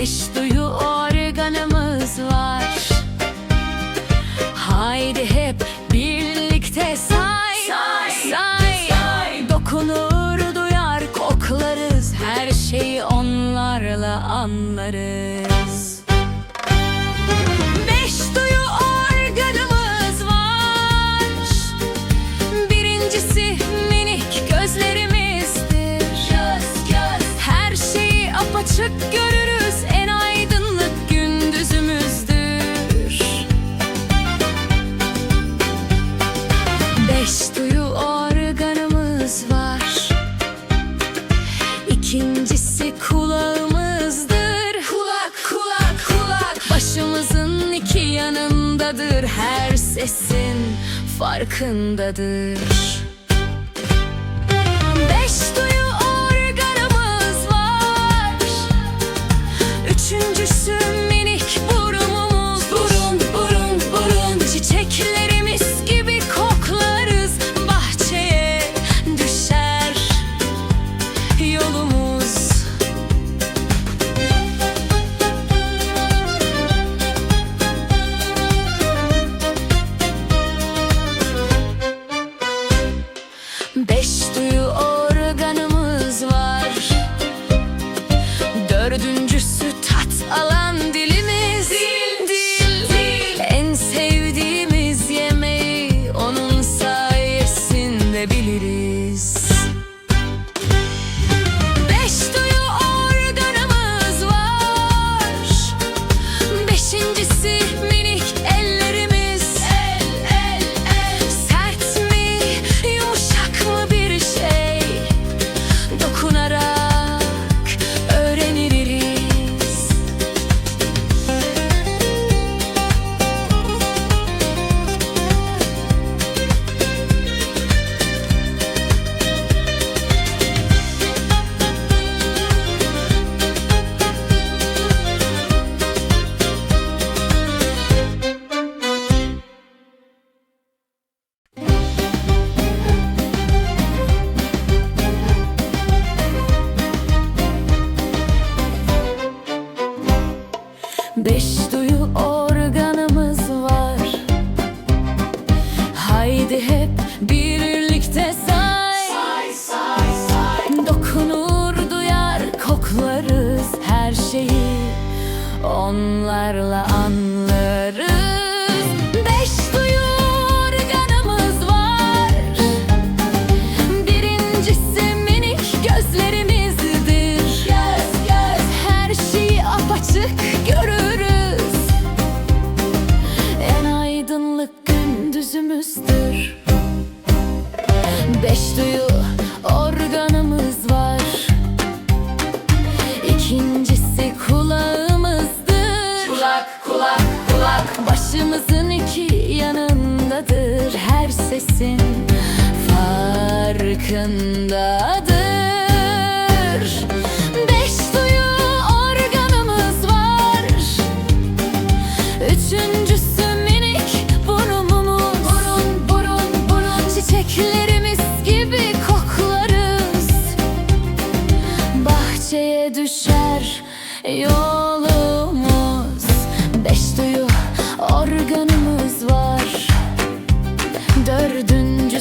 Beş duyu organımız var. Haydi hep birlikte say. Say, say, say. Dokunur duyar koklarız. Her şeyi onlarla anlarız. İkincisi kulağımızdır. Kulak kulak kulak. Başımızın iki yanındadır. Her sesin farkındadır. Beş duyu Beş duyu organımız var. Haydi hep birlikte say. Say say say. Dokunur duyar koklarız her şeyi. Onlarla anlarız neredesin? Farkındadır. Beş duyu organımız var. Üçüncüsü minik burnumuz. Çiçeklerimiz gibi koklarız. Bahçeye düşer yolumuz. Beş duyu organımız dördüncü